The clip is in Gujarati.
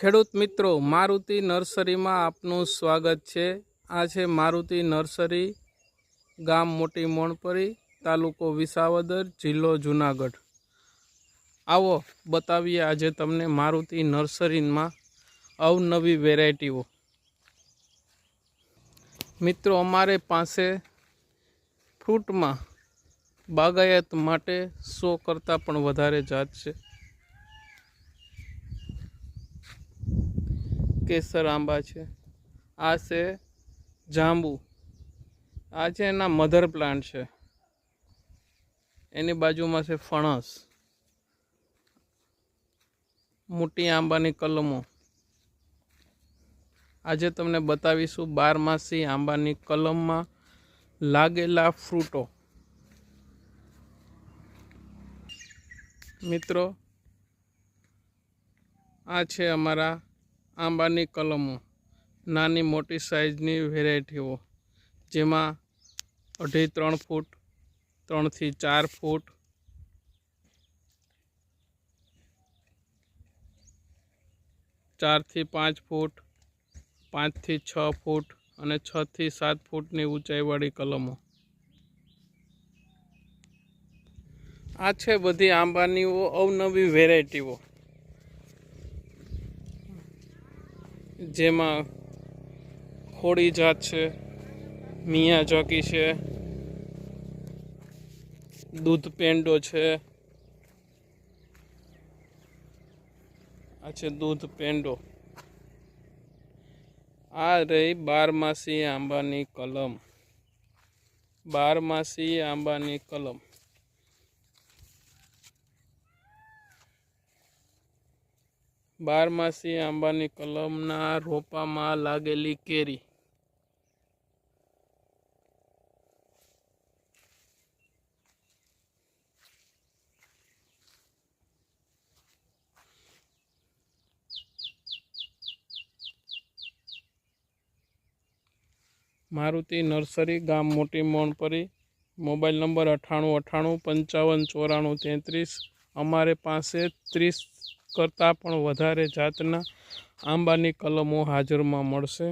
ખેડૂત મિત્રો, મારુતિ નર્સરીમાં આપનું સ્વાગત છે. આ છે મારુતિ નર્સરી ગામ મોટી મોણપરી, તાલુકો વિસાવદર, જિલ્લો જુનાગઢ. આવો બતાવીએ આજે તમને મારુતિ નર્સરીમાં અવનવી વેરાયટીઓ. મિત્રો, અમારે પાસે ફ્રૂટમાં બાગાયત માટે સો કરતાં પણ વધારે જાત છે. કેસર આંબા છે. આ છે જાંબુ. આ છે એના મધર પ્લાન્ટ છે. એની બાજુમાં છે ફણસ. મોટી આંબાની કલમો. આજે તમને બતાવીશું બારમાસી આંબાની કલમમાં લાગેલા ફ્રૂટો. મિત્રો, આ છે અમારા આંબાની કલમો, નાની મોટી સાઇઝની વેરાયટીઓ, જેમાં અઢી ત્રણ ફૂટ, ત્રણથી ચાર ફૂટ, ચારથી પાંચ ફૂટ, પાંચથી છ ફૂટ અને છથી સાત ફૂટની ઊંચાઈવાળી કલમો. આ છે બધી આંબાનીઓ અવનવી વેરાયટીઓ. જેમાં ખોડી જાત છે, મિયા ચોકી છે, દૂધ પેંડો છે. આ છે દૂધ પેંડો. આ રહી બારમાસી આંબાની કલમ. બારમાસી આંબાની કલમ. બારમાસી આંબાની કલમના રોપામાં લાગેલી કેરી. મારુતિ નર્સરી ગામ મોટી મોણપરી. મોબાઈલ નંબર અઠ્ઠાણું અઠ્ઠાણું પંચાવન ચોરાણું તેત્રીસ. અમારે પાસે ત્રીસ કરતાં પણ વધારે જાતના આંબાની કલમો હાજરમાં મળશે.